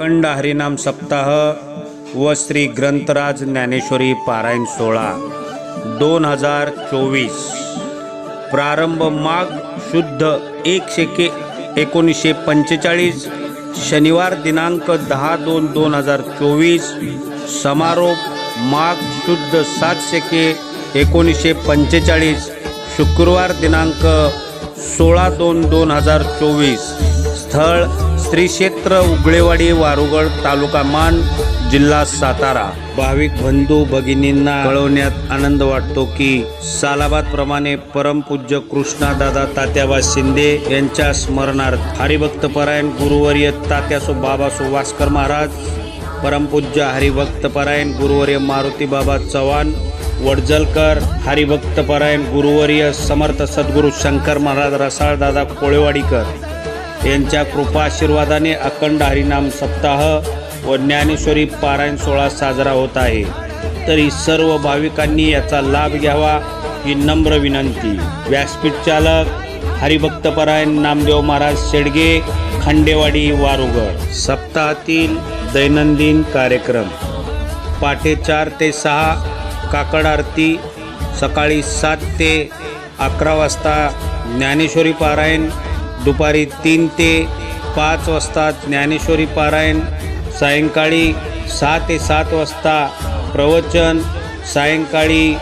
अखंड हरिनाम सप्ताह व श्री ग्रंथराज ज्ञानेश्वरी पारायण सोळा दोन हजार चोवीस. प्रारंभ माघ शुद्ध एक शेके एकोणीसशे पंचेचाळीस शनिवार दिनांक दहा दोन दोन हजार चोवीस समारोप माघ शुद्ध सात शके एकोणीसशे पंचेचाळीस शुक्रवार दिनांक सोळा दोन दोन हजार चोवीस. स्थळ श्रीक्षेत्र उगळेवाडी वारुगड तालुका मान जिल्हा सातारा. भाविक बंधू भगिनींना कळवण्यात आनंद वाटतो की सालाबाद प्रमाणे परमपूज्य कृष्णादादा तात्याबा शिंदे यांच्या स्मरणार्थ हरिभक्त परायण गुरुवर्य तात्यासो बाबा सुभास्कर महाराज परमपूज्य हरिभक्त परायण गुरुवर्य मारुती बाबा चव्हाण वडजलकर हरिभक्त परायण गुरुवर्य समर्थ सद्गुरू शंकर महाराज रसाळ दादा कोळेवाडीकर यांच्या कृपाशीर्वादाने अखंड हरिनाम सप्ताह व ज्ञानेश्वरी पारायण सोहळा साजरा होत आहे. तरी सर्व भाविकांनी याचा लाभ घ्यावा ही नम्र विनंती. व्यासपीठ चालक हरिभक्तपरायण नामदेव महाराज शेडगे खंडेवाडी वारुगड. सप्ताहातील दैनंदिन कार्यक्रम. पाठे चार ते सहा काकड आरती सकाळी सात ते अकरा वाजता ज्ञानेश्वरी पारायण दुपारी तीन ते पाच वाजता ज्ञानेश्वरी पारायण सायंकाळी सहा ते सात वाजता प्रवचन सायंकाळी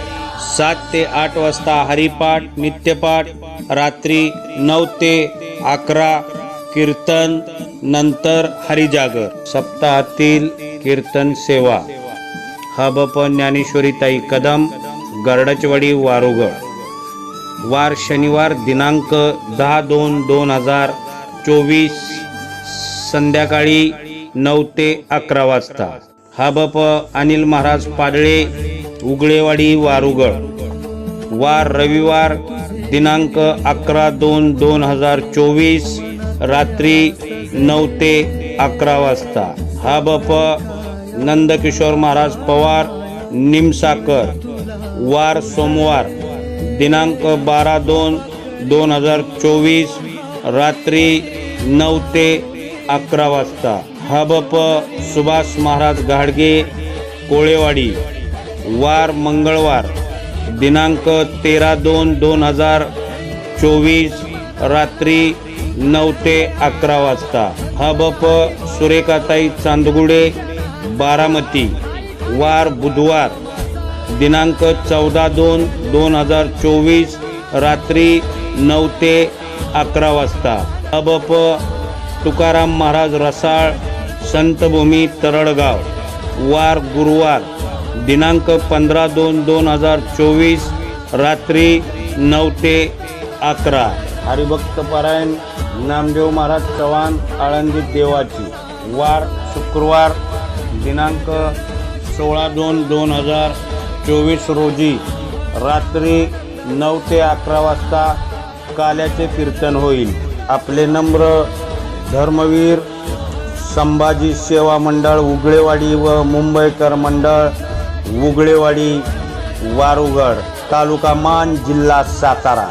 सात ते आठ वाजता हरिपाठ नित्यपाठ रात्री नऊ ते अकरा कीर्तन नंतर हरिजागर. सप्ताहातील कीर्तन सेवा. हबप ज्ञानेश्वरीताई कदम गरडचवाडी वारुगड. वार शनिवार दिनांक दहा दोन दोन हजार चोवीस. संध्याकाळी नऊ ते अकरा वाजता. हा बप अनिल महाराज पाडळे उगळेवाडी वारुगड. वार रविवार दिनांक अकरा दोन दोन हजार चोवीस रात्री नऊ ते अकरा वाजता. हा बप नंदकिशोर महाराज पवार निमसाकर. वार सोमवार दिनांक बारा दोन दोन हजार चोवीस रात्री नऊ ते अकरा वाजता. हबप सुभाष महाराज घाडगे कोळेवाडी वार मंगळवार दिनांक तेरा दोन दोन हजार चोवीस रात्री नऊ ते अकरा वाजता. हबप सुरेखाताई चांदगुडे बारामती. वार बुधवार दिनांक चौदा दोन दोन हजार चोवीस रात्री नऊ ते अकरा वाजता. अबप तुकाराम महाराज रसाळ संतभूमी तरळगाव वार गुरुवार दिनांक पंधरा दोन दोन हजार चोवीस रात्री नऊ ते अकरा. हरिभक्तपरायण नामदेव महाराज चव्हाण आळंदी देवाची. वार शुक्रवार दिनांक सोळा दोन दोन हजार चोवीस रोजी रात्री नऊ ते अकरा वाजता काल्याचे कीर्तन होईल. आपले नम्र धर्मवीर संभाजी सेवा मंडळ उगळेवाडी व मुंबईकर मंडळ उगळेवाडी वारुगड तालुका मान जिल्हा सातारा.